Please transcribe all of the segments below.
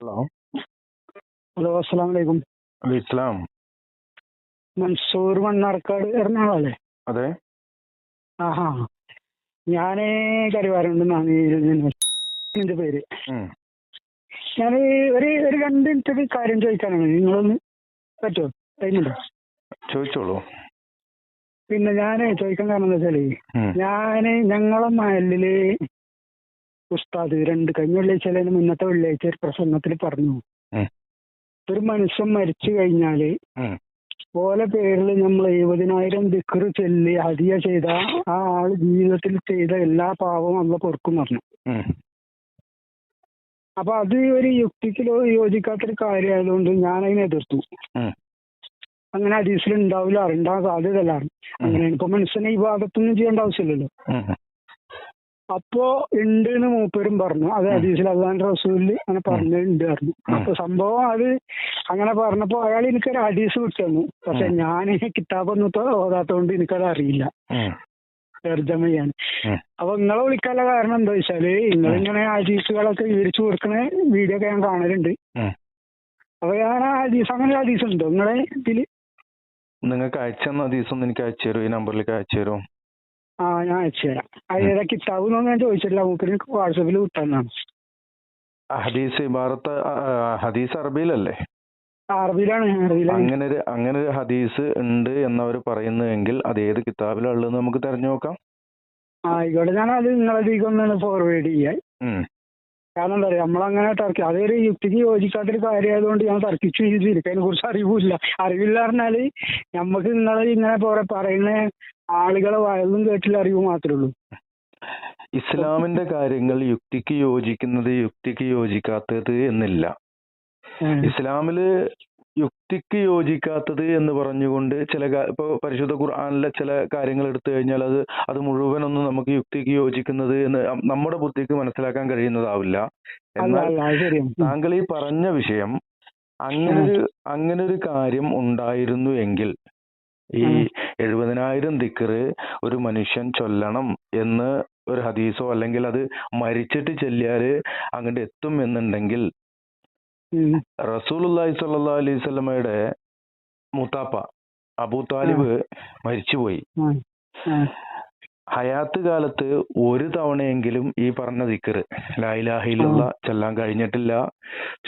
Hello. Hello അസ്സലാം വലൈക്കും ഇസ്ലാം മൻസൂർ മണ്ണാർക്കാട് എറണാകുളല്ലേ? അതെ. ആഹാ. ഞാൻ കരുവാരുണ്ട് എന്റെ പേര്. ഞാൻ ഒരു ഒരു രണ്ട് മിനിറ്റ് കാര്യം ചോദിക്കാനാണ്. നിങ്ങളൊന്ന് പറ്റുമോ ടൈമുണ്ടോ ചോദിച്ചോളൂ. പിന്നെ ഞാൻ ചോദിക്കാൻ കാരണം എന്താ വെച്ചാൽ. ഞാൻ ഞങ്ങളെ മഹലിൽ ഉസ്താദ് രണ്ട് കഴിഞ്ഞ വെള്ളിയാഴ്ച അല്ലെങ്കിൽ മുന്നത്തെ വെള്ളിയാഴ്ച ഒരു പ്രസംഗത്തിൽ പറഞ്ഞു. ഒരു മനുഷ്യൻ മരിച്ചു കഴിഞ്ഞാൽ. ഓലെ പേരിൽ നമ്മൾ എഴുപതിനായിരം ദിക്കർ ചൊല്ലി ഹദിയ ചെയ്ത ആ ആൾ ജീവിതത്തിൽ ചെയ്ത എല്ലാ പാവവും നമ്മൾ പൊറുക്കും പറഞ്ഞു. അപ്പൊ അത് ഒരു യുക്തിക്ക് ലോ- യോജിക്കാത്തൊരു കാര്യമായതുകൊണ്ട് ഞാൻ അതിനെ എതിർത്തു. അങ്ങനെ ഹദീസിൽ ഉണ്ടാവില്ല ഉണ്ടാകാൻ സാധ്യതയല്ല അങ്ങനെ ഇപ്പൊ മനുഷ്യനെ ഈ ഭാഗത്തൊന്നും ചെയ്യേണ്ട ആവശ്യമില്ലല്ലോ. അപ്പോ ഉണ്ട് എന്ന് മൂപ്പരും പറഞ്ഞു. അത് ഹദീസിൽ അള്ളാന്റെ റസൂലിൽ അങ്ങനെ പറഞ്ഞിട്ടുണ്ട് പറഞ്ഞു അപ്പൊ സംഭവം അത് അങ്ങനെ പറഞ്ഞപ്പോ അയാൾ എനിക്കൊരു ഹദീസ് വിട്ടു പക്ഷെ ഞാൻ കിതാബൊന്നും ഓതാത്തോണ്ട് എനിക്കത് അറിയില്ല. തർജമ അപ്പൊ നിങ്ങളെ വിളിക്കാനുള്ള കാരണം എന്താ വെച്ചാൽ നിങ്ങളിങ്ങനെ ഹദീസുകളൊക്കെ വിവരിച്ചു കൊടുക്കുന്ന വീഡിയോ ഒക്കെ ഞാൻ കാണലുണ്ട്. അപ്പൊ ഞാൻ ഹദീസ് അങ്ങനെ ഹദീസ് ഉണ്ടോ? നിങ്ങളെ ഇതിൽ? നിങ്ങൾക്ക് അയച്ചു അയച്ചെന്ന ദിവസം എനിക്ക് അയച്ചു തരും? ഈ നമ്പറിലേക്ക് അയച്ചു തരും? ആ ഞാൻ അയച്ചു തരാം. അത് ഏതാ കിതാബ് എന്നൊന്നും ഞാൻ ചോദിച്ചിട്ടില്ല. മൂപ്പര് എനിക്ക് വാട്സപ്പിൽ വിട്ടാന്നാണ് ഹദീസ് ഇബാറത്ത് ആ, ഹദീസ് അറബിയിലല്ലേ? അറബിയിലാണ് അറബിയിലാണ്. അങ്ങനെ ഒരു അങ്ങനെ ഒരു ഹദീസ് ഉണ്ട് എന്നവർ പറയുന്നുവെങ്കിൽ അത് ഏത് കിതാബിലുള്ളതെന്ന് നമുക്ക് തെരഞ്ഞു നോക്കാം. ആയിക്കോട്ടെ. ഞാൻ അത് നിങ്ങളതിലേക്ക് ഒന്ന് ഫോർവേഡ് ചെയ്യാൻ ഉം. കാരണം എന്താ പറയാ നമ്മളങ്ങനെ തർക്കി അതൊരു യുക്തിക്ക് യോജിക്കാത്തൊരു കാര്യമായതുകൊണ്ട് ഞാൻ തർക്കിച്ചു ചെയ്തിരിക്കും അതിനെ കുറിച്ച് അറിവില്ല. അറിവില്ല പറഞ്ഞാൽ നമുക്ക് നിങ്ങൾ ഇങ്ങനെ പറയുന്ന ആളുകളെ വയലും കേട്ടില്ല അറിവ് മാത്രമേ ഉള്ളൂ. ഇസ്ലാമിന്റെ കാര്യങ്ങൾ യുക്തിക്ക് യോജിക്കുന്നത് യുക്തിക്ക് യോജിക്കാത്തത് എന്നില്ല. ഇസ്ലാമിൽ യുക്തിക്ക് യോജിക്കാത്തത് എന്ന് പറഞ്ഞുകൊണ്ട് ചില ഇപ്പൊ പരിശുദ്ധ ഖുർആാനിലെ ചില കാര്യങ്ങൾ എടുത്തു കഴിഞ്ഞാൽ അത് അത് മുഴുവനൊന്നും നമുക്ക് യുക്തിക്ക് യോജിക്കുന്നത് എന്ന് നമ്മുടെ ബുദ്ധിക്ക് മനസ്സിലാക്കാൻ കഴിയുന്നതാവില്ല. എന്നാൽ താങ്കൾ ഈ പറഞ്ഞ വിഷയം അങ്ങനെ അങ്ങനെ ഒരു കാര്യം ഉണ്ടായിരുന്നു എങ്കിൽ ഈ. എഴുപതിനായിരം ദിക്കറ് ഒരു മനുഷ്യൻ ചൊല്ലണം എന്ന് ഒരു ഹദീസോ അല്ലെങ്കിൽ അത് മരിച്ചിട്ട് ചെല്ലിയാൽ അങ്ങോട്ട് എത്തും എന്നുണ്ടെങ്കിൽ റസൂലുള്ളാഹി സ്വല്ലല്ലാഹു അലൈഹി വസല്ലമയുടെ മുത്താപ്പ അബൂ താലിബ് മരിച്ചുപോയി. ഹയാത്ത് കാലത്ത് ഒരു തവണയെങ്കിലും ഈ പറഞ്ഞ ദിക്കറ് ലായിലാഹിലുള്ള ചൊല്ലാൻ കഴിഞ്ഞിട്ടില്ല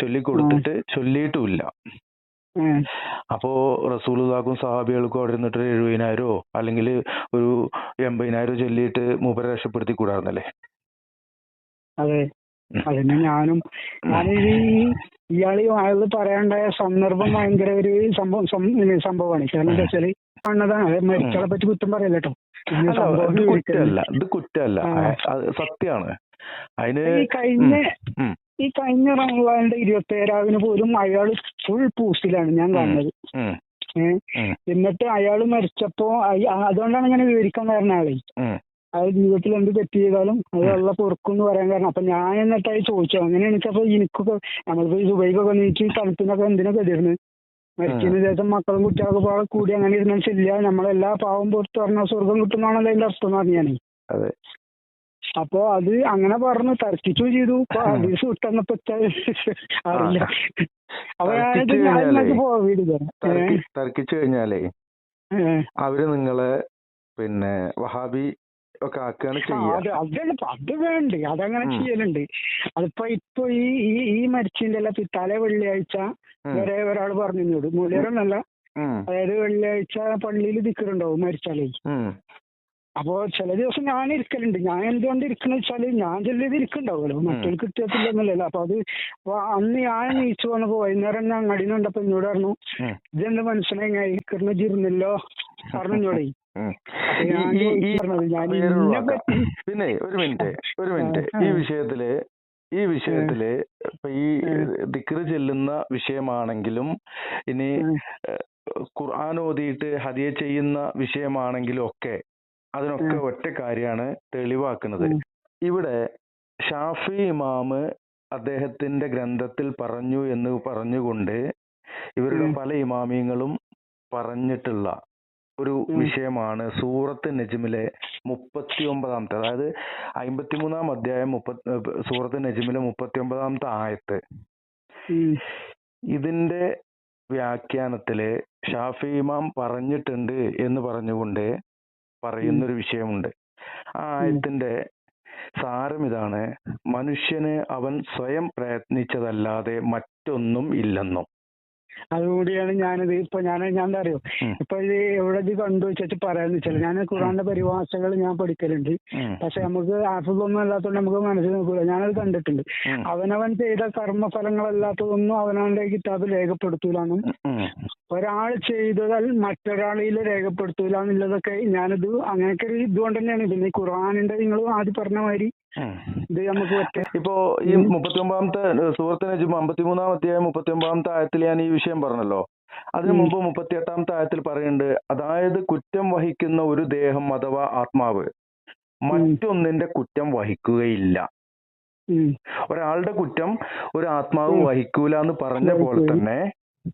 ചൊല്ലിക്കൊടുത്തിട്ട് ചൊല്ലിയിട്ടുമില്ല. അപ്പോ റസൂലുള്ളാഹിക്കും സഹാബികൾക്കും അവിടെ നിന്നിട്ട് ഒരു എഴുപതിനായിരോ അല്ലെങ്കിൽ ഒരു എൺപതിനായിരോ ചൊല്ലിയിട്ട് മൂപ്പരെ രക്ഷപ്പെടുത്തി കൂടാറുന്നല്ലേ അതെ അതന്നെ ഞാനും ഞാനീ ഇയാൾ അയാൾ പറയാണ്ടായ സന്ദർഭം ഭയങ്കര ഒരു സംഭവം സംഭവമാണ്. കാരണം എന്താ വെച്ചാൽ കാണുന്നതാണ് അത് മരിച്ചയാളെ പറ്റി കുറ്റം പറയല്ല കേട്ടോ. കുറ്റമല്ല ഇത് കുറ്റമല്ല. സത്യമാണ് അതിന് ഈ കഴിഞ്ഞ ഈ കഴിഞ്ഞ റമദാന്റെ ഇരുപത്തി ഏഴാവിന് പോലും അയാൾ ഫുൾ പൂസ്റ്റിലാണ് ഞാൻ കാണുന്നത്. എന്നിട്ട് അയാൾ മരിച്ചപ്പോ അതുകൊണ്ടാണ് ഇങ്ങനെ വിവരിക്കാൻ കാരണം ആളെ. അയാൾ ജീവിതത്തിൽ എന്ത് തെറ്റ് ചെയ്താലും അത് ഉള്ള പൊറുക്കും എന്ന് പറയാൻ കാരണം. അപ്പൊ ഞാൻ എന്നിട്ടായി ചോദിച്ചു. അങ്ങനെ എനിക്കപ്പോ എനിക്കൊക്കെ നമ്മളിപ്പോ ഈ ദുബൈക്കൊക്കെ നീക്കി തണുപ്പിനൊക്കെ എന്തിനൊക്കെ എതിർന്ന് മരിച്ചതിന് ശേഷം മക്കളും കുട്ടികളൊക്കെ പാടെ കൂടി അങ്ങനെ ഇരുന്നാൽ ശരിയാ. നമ്മളെല്ലാ പാവം പുറത്ത് പറഞ്ഞാൽ സ്വർഗം കിട്ടുന്നാണല്ലോ അതിന്റെ അർത്ഥം എന്ന് പറഞ്ഞു ഞാൻ അതെ. അപ്പൊ അത് അങ്ങനെ പറഞ്ഞു തർക്കിച്ചു ചെയ്തു. ഹദീസ് വിട്ടെന്നപ്പോ അറിയില്ല. അപ്പൊ ഞാനിത് തർക്കിച്ച് ഞാൻ കഴിഞ്ഞാലേ, തർക്കിച്ചു അവർ നിങ്ങളെ പിന്നെ വഹാബി ഒക്കെ ആക്കുകയാണ് ആ, ചെയ്യുക. അത് വേണ്ട? അതങ്ങനെ. ചെയ്യലുണ്ട്. അതിപ്പോ ഇപ്പൊ ഈ ഈ ഈ മരിച്ചിന്റെ അല്ല പിത്താലെ വെള്ളിയാഴ്ച വരെ ഒരാൾ പറഞ്ഞു തന്നോട് മൂല്യരൊന്നല്ല ഉം, അതായത് വെള്ളിയാഴ്ച പള്ളിയിൽ ദിക്കറുണ്ടാവും മരിച്ചാലേ. അപ്പൊ ചില ദിവസം ഞാൻ ഇരിക്കലുണ്ട്. ഞാൻ എന്തുകൊണ്ട് ഇരിക്കുന്ന വെച്ചാൽ ഞാൻ ചെല്ലിയത് ഇരിക്കണ്ടാവുമല്ലോ. മറ്റൊരു കിട്ടിയത്തില്ലെന്നല്ലോ അപ്പൊ അത് അന്ന് ഞാൻ നീച്ചു വന്നപ്പോ വൈകുന്നേരം ഞാൻ കണ്ടപ്പോ എന്നോട് പറഞ്ഞു ഇതെന്ത് മനസ്സിലായി? ഞാൻ ഇരിക്കുന്ന ഇരുന്നല്ലോ പറഞ്ഞു എന്നോടേ ഉം. അപ്പൊ ഈ- ഞാൻ ഈ- ഈ പറഞ്ഞത് ഞാൻ പേര് ഇന്നെ പിന്നെ ഒരു മിനിറ്റ് ഒരു മിനിറ്റ് ഈ. വിഷയത്തിൽ ഈ വിഷയത്തിൽ ഇപ്പൊ ഈ ദിക്റ് ചെല്ലുന്ന വിഷയമാണെങ്കിലും ഇനി ഖുർആൻ ഓതിയിട്ട് ഹദിയ ചെയ്യുന്ന വിഷയമാണെങ്കിലും ഒക്കെ അതിനൊക്കെ. ഒറ്റ കാര്യമാണ് തെളിവാക്കുന്നത് ഇവിടെ ഷാഫി ഇമാമ് അദ്ദേഹത്തിന്റെ ഗ്രന്ഥത്തിൽ പറഞ്ഞു എന്ന് പറഞ്ഞുകൊണ്ട് ഇവരുടെ. പല ഇമാമിയങ്ങളും പറഞ്ഞിട്ടുള്ള ഒരു വിഷയമാണ് സൂറത്ത് നജ്മിലെ മുപ്പത്തി ഒമ്പതാമത്തെ അതായത് അമ്പത്തിമൂന്നാം അധ്യായം മുപ്പത്തി സൂറത്ത് നജ്മിലെ മുപ്പത്തി ഒമ്പതാമത്തെ ആയത്ത് ഇതിന്റെ വ്യാഖ്യാനത്തിൽ ഷാഫി ഇമാം പറഞ്ഞിട്ടുണ്ട് എന്ന് പറഞ്ഞുകൊണ്ട് പറയുന്നൊരു വിഷയമുണ്ട്. ആ ആയത്തിന്റെ സാരം ഇതാണ് മനുഷ്യന് അവൻ സ്വയം പ്രയത്നിച്ചതല്ലാതെ മറ്റൊന്നും ഇല്ലെന്നും. അതുകൂടിയാണ് ഞാനിത് ഇപ്പൊ ഞാൻ ഞാൻ എന്താ അറിയോ. ഇപ്പൊ ഇത് എവിടെ ഇത് കണ്ടു വെച്ചിട്ട് പറയാന്ന് വെച്ചാൽ ഞാൻ ഖുറാന്റെ പരിഭാഷകൾ ഞാൻ പഠിക്കലുണ്ട്. പക്ഷെ നമുക്ക് ആഫിലൊന്നും അല്ലാത്തതുകൊണ്ട് നമുക്ക് മനസ്സിൽ നോക്കൂല. ഞാനത് കണ്ടിട്ടുണ്ട്. അവനവൻ ചെയ്ത കർമ്മഫലങ്ങൾ കർമ്മഫലങ്ങളല്ലാത്തതൊന്നും അവനവന്റെ കിതാബ് രേഖപ്പെടുത്തൂലെന്നും. ഒരാൾ ചെയ്തതാൽ ഇതിൽ രേഖപ്പെടുത്തൂല എന്നുള്ളതൊക്കെ ഞാനിത് അങ്ങനെയൊക്കെ ഒരു ഇതുകൊണ്ട് തന്നെയാണ്. പിന്നെ ഈ ഖുറാനിന്റെ നിങ്ങൾ ആദ്യം പറഞ്ഞ മാതിരി. ഇത് നമുക്ക് പറ്റും. ഇപ്പോ ഈ മുപ്പത്തി ഒമ്പതാമത്തെ സുഹൃത്തിന് അമ്പത്തിമൂന്നാം അധ്യായം മുപ്പത്തി ഒമ്പതാമത്തെ ആയത്തിൽ ഞാൻ ഈ വിഷയം പറഞ്ഞല്ലോ. അതിനു മുമ്പ് മുപ്പത്തി എട്ടാമത്തെ ആയത്തിൽ പറയുന്നുണ്ട് അതായത് കുറ്റം വഹിക്കുന്ന ഒരു ദേഹം അഥവാ ആത്മാവ് മറ്റൊന്നിന്റെ കുറ്റം വഹിക്കുകയില്ല. ഒരാളുടെ കുറ്റം ഒരു ആത്മാവ്. വഹിക്കൂല എന്ന് പറഞ്ഞ പോലെ തന്നെ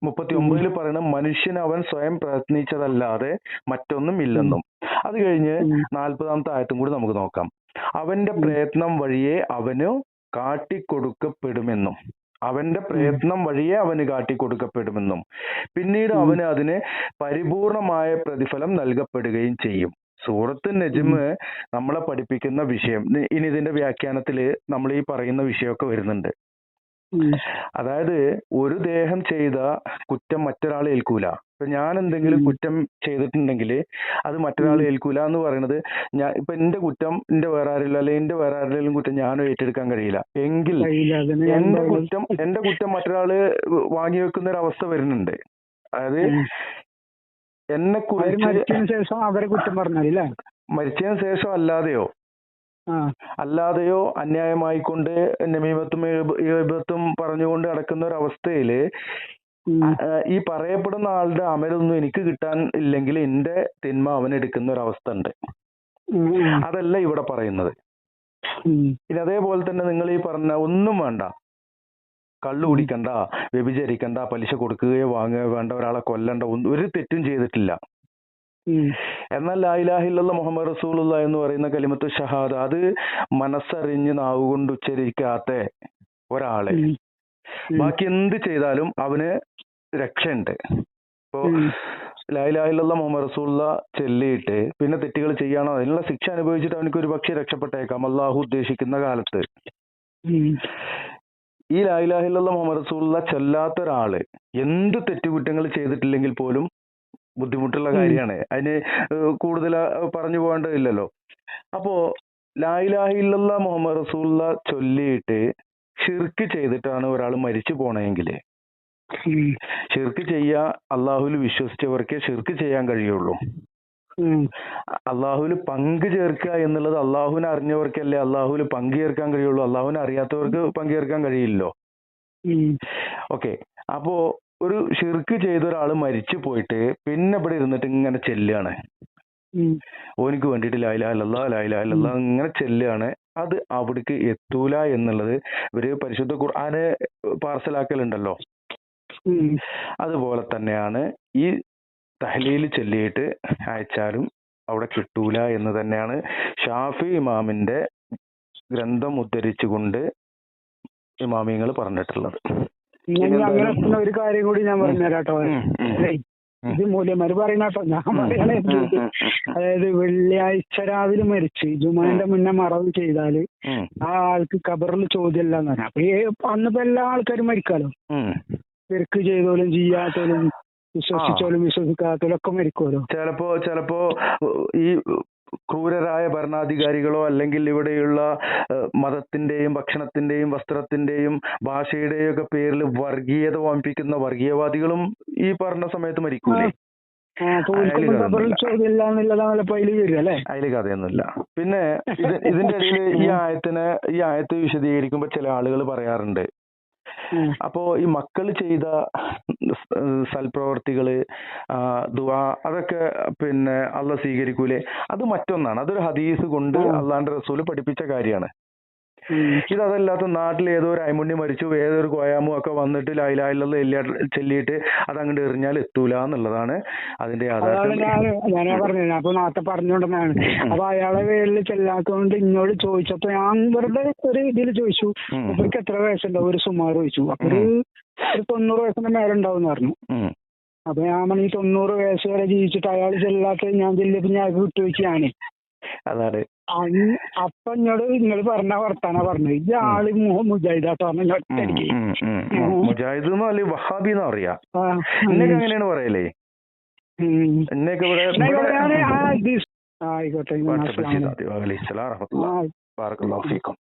മുപ്പത്തി ഒമ്പതിൽ പറയുന്നത് മനുഷ്യൻ അവൻ സ്വയം പ്രയത്നിച്ചതല്ലാതെ മറ്റൊന്നും ഇല്ലെന്നും. അത് കഴിഞ്ഞ്. നാൽപ്പതാമത്തെ ആയത്തും കൂടി നമുക്ക് നോക്കാം. അവന്റെ പ്രയത്നം വഴിയെ അവന് കാട്ടിക്കൊടുക്കപ്പെടുമെന്നും. അവന്റെ പ്രയത്നം വഴിയെ അവന് കാട്ടിക്കൊടുക്കപ്പെടുമെന്നും. പിന്നീട്. അവന് അതിന് പരിപൂർണമായ പ്രതിഫലം നൽകപ്പെടുകയും ചെയ്യും. സൂറത്ത് നജ്മ് നമ്മളെ പഠിപ്പിക്കുന്ന വിഷയം. ഇനി- ഇതിന്റെ വ്യാഖ്യാനത്തിൽ നമ്മൾ ഈ പറയുന്ന വിഷയമൊക്കെ വരുന്നുണ്ട്. അതായത് ഒരു ദേഹം ചെയ്ത കുറ്റം മറ്റൊരാളെ ഏൽക്കൂല. ഇപ്പൊ ഞാൻ എന്തെങ്കിലും കുറ്റം ചെയ്തിട്ടുണ്ടെങ്കിൽ അത് മറ്റൊരാളെ ഉം. ഏൽക്കൂല എന്ന് പറയുന്നത് ഞാൻ ഇപ്പൊ എന്റെ കുറ്റം എന്റെ വേറെ ആരെങ്കിലും അല്ലെങ്കിൽ എന്റെ വേറെ ആരുടെയും കുറ്റം ഞാനും ഏറ്റെടുക്കാൻ കഴിയില്ല. എങ്കിൽ എന്റെ കുറ്റം എന്റെ കുറ്റം മറ്റൊരാൾ വാങ്ങി വെക്കുന്ന ഒരു അവസ്ഥ വരുന്നുണ്ട്. അതായത് എന്നെ കുറിച്ച് മരിച്ചതിന് ശേഷം അല്ലാതെയോ അല്ലാതെയോ അന്യായമായിക്കൊണ്ട് നമീമത്തും ഈബത്തും പറഞ്ഞുകൊണ്ട് നടക്കുന്ന ഒരു അവസ്ഥയിൽ. ഈ പറയപ്പെടുന്ന ആളുടെ അമലൊന്നും എനിക്ക് കിട്ടാൻ ഇല്ലെങ്കിൽ എന്റെ തിന്മ അവൻ എടുക്കുന്ന ഒരു അവസ്ഥ ഉണ്ട്. അതല്ല ഇവിടെ പറയുന്നത് പിന്നെ ഇനി അതേപോലെ തന്നെ നിങ്ങൾ ഈ പറഞ്ഞ ഒന്നും വേണ്ട കള്ളു കുടിക്കണ്ട വ്യഭിചരിക്കണ്ട പലിശ കൊടുക്കുകയോ വാങ്ങുകയോ വേണ്ട ഒരാളെ കൊല്ലണ്ട ഒരു തെറ്റും ചെയ്തിട്ടില്ല. എന്നാൽ ലായിലാഹില്ല മുഹമ്മദ് റസൂലുള്ള എന്ന് പറയുന്ന കലിമത്ത് ഷഹാദ അത് മനസ്സറിഞ്ഞ് നാവുകൊണ്ട് ഉച്ചരിക്കാത്ത ഒരാൾ. ബാക്കി എന്ത് ചെയ്താലും അവന് രക്ഷയുണ്ട് ഇപ്പോ. ലായിലാഹില്ല മുഹമ്മദ് റസൂള്ള ചെല്ലിയിട്ട് പിന്നെ തെറ്റുകൾ ചെയ്യാണോ അതിനുള്ള ശിക്ഷ അനുഭവിച്ചിട്ട് അവനക്ക് ഒരു പക്ഷേ രക്ഷപ്പെട്ടേക്കാം അള്ളാഹു ഉദ്ദേശിക്കുന്ന കാലത്ത്. ഈ ലായിലാഹില്ല മുഹമ്മദ് റസൂള്ള ചെല്ലാത്ത ഒരാൾ എന്ത് തെറ്റുകുറ്റങ്ങൾ ചെയ്തിട്ടില്ലെങ്കിൽ പോലും ബുദ്ധിമുട്ടുള്ള കാര്യമാണ്. അതിന് കൂടുതൽ പറഞ്ഞു പോകേണ്ടതില്ലല്ലോ അപ്പോ ലായിലാഹില്ല മുഹമ്മദ് റസൂല്ല ചൊല്ലിയിട്ട് ഷിർക്ക് ചെയ്തിട്ടാണ് ഒരാൾ മരിച്ചു പോണെങ്കിൽ ശിർക്ക് ഷിർക്ക് ചെയ്യാ അള്ളാഹുവിൽ വിശ്വസിച്ചവർക്കേ ഷിർക്ക് ചെയ്യാൻ കഴിയുള്ളൂ. അള്ളാഹുൽ അള്ളാഹുവിൽ പങ്ക് ചേർക്കുക എന്നുള്ളത് അള്ളാഹുവിനെ അറിഞ്ഞവർക്കല്ലേ അള്ളാഹുവിൽ പങ്ക് ചേർക്കാൻ കഴിയുള്ളൂ. അള്ളാഹുവിനെ അറിയാത്തവർക്ക് പങ്ക് ചേർക്കാൻ കഴിയില്ലല്ലോ. ഓക്കെ. അപ്പോ ഒരു ഷിർക്ക് ചെയ്ത ഒരാൾ മരിച്ചു പോയിട്ട് പിന്നെ ഇവിടെ ഇരുന്നിട്ട് ഇങ്ങനെ ചെല്ലുകയാണ് ഓനിക്ക് വേണ്ടിയിട്ട് ലായിലാഹല്ല ലായിലാഹല്ല ഇങ്ങനെ ചെല്ലുകയാണ് അത് അവിടേക്ക് എത്തൂല എന്നുള്ളത് ഇവർ പരിശുദ്ധ ഖുർആന് പാർസലാക്കലുണ്ടല്ലോ. അതുപോലെ തന്നെയാണ് ഈ തഹ്ലീൽ ചെല്ലിയിട്ട് അയച്ചാലും അവിടെ കിട്ടൂല എന്ന് തന്നെയാണ് ഷാഫി ഇമാമിന്റെ ഗ്രന്ഥം ഉദ്ധരിച്ചുകൊണ്ട് ഇമാമിങ്ങൾ പറഞ്ഞിട്ടുള്ളത്. അങ്ങനെ ഒരു കാര്യം കൂടി ഞാൻ പറഞ്ഞുതരാം കേട്ടോ ഉം, ഉം. ഇത് മൂല്യന്മാര് പറയുന്ന കേട്ടോ. ഞാൻ പറയണേ അതായത് വെള്ളിയാഴ്ച രാവിലെ മരിച്ച്. ജുമാന്റെ മുന്നേ മറവ് ചെയ്താൽ ആ ആൾക്ക് ഖബറിൽ ചോദ്യമല്ല എന്ന് പറഞ്ഞു. അപ്പൊ അന്നിപ്പോ എല്ലാ ആൾക്കാരും മരിക്കാലോ? തിരക്ക് ചെയ്തോലും ചെയ്യാത്തോലും വിശ്വസിച്ചോലും വിശ്വസിക്കാത്തോലും ഒക്കെ മരിക്കുമല്ലോ ചിലപ്പോ ചിലപ്പോ ഈ ക്രൂരരായ ഭരണാധികാരികളോ അല്ലെങ്കിൽ ഇവിടെയുള്ള മതത്തിന്റെയും ഭക്ഷണത്തിന്റെയും വസ്ത്രത്തിന്റെയും ഭാഷയുടെയും ഒക്കെ പേരിൽ വർഗീയത വമിപ്പിക്കുന്ന വർഗീയവാദികളും ഈ പറഞ്ഞ സമയത്ത് മരിക്കൂലേ? അതിൽ കഥയൊന്നുമില്ല. പിന്നെ ഇതിന്റെ ഇടയിൽ ഈ ആയത്തിനെ ഈ ആയത്ത് വിശദീകരിക്കുമ്പോ ചില ആളുകൾ പറയാറുണ്ട്. അപ്പോ ഈ മക്കൾ ചെയ്ത സൽപ്രവർത്തികൾ ദുആ അതൊക്കെ പിന്നെ അള്ള സ്വീകരിക്കൂലേ? അത് മറ്റൊന്നാണ്. അതൊരു ഹദീസ് കൊണ്ട്. അള്ളാന്റെ റസൂൽ പഠിപ്പിച്ച കാര്യമാണ്. ഉം. ഇതല്ലാത്ത നാട്ടിൽ ഏതോ ഒരു അയമുണ്ണി മരിച്ചു ഏതൊരു കോയാമു ഒക്കെ വന്നിട്ട് ലൈലായിലുള്ള എല്ലാ ചെല്ലിയിട്ട് അത് അങ്ങോട്ട് എറിഞ്ഞാൽ എത്തൂല എന്നുള്ളതാണ് അതിന്റെ ഞാനാ പറഞ്ഞത്. അപ്പൊ നേരത്തെ പറഞ്ഞുകൊണ്ടെന്നാണ്. അപ്പൊ അയാളെ പേരിൽ ചെല്ലാത്തോണ്ട് ഇങ്ങോട്ട് ചോദിച്ചപ്പോ ഞാൻ വെറുതെ ഒരു ഇതിൽ ചോദിച്ചു. ഇവർക്ക് എത്ര വയസ്സുണ്ടാവും? ഒരു സുമാർ ചോദിച്ചു. അപ്പൊ ഒരു തൊണ്ണൂറ് വയസ്സിന്റെ മേലെ ഉണ്ടാവും പറഞ്ഞു. അപ്പൊ ഞാൻ ഈ തൊണ്ണൂറ് വയസ്സ് വരെ ജീവിച്ചിട്ട് അയാൾ ചെല്ലാത്ത ഞാൻ ചെല്ലിയപ്പോ ഞാൻ വിട്ടുവെച്ച് ഞാൻ. അതാണ്. അപ്പൊ എന്നോട് നിങ്ങൾ പറഞ്ഞ വർത്താന പറഞ്ഞു ഈ ആൾ മുജാഹിദാട്ടോ ഒറ്റയടിക്ക്. മുജാഹിദ് എന്നോ അല്ലെങ്കിൽ വഹാബി എന്നോ അറിയാം എന്നൊക്കെ അങ്ങനെയാണ് പറയലേ? എന്നൊക്കെ ഇവിടെ ആയിക്കോട്ടെ. വറഹമത്തുള്ള ആ ബാറക്കല്ലാഹു ഫീക്കും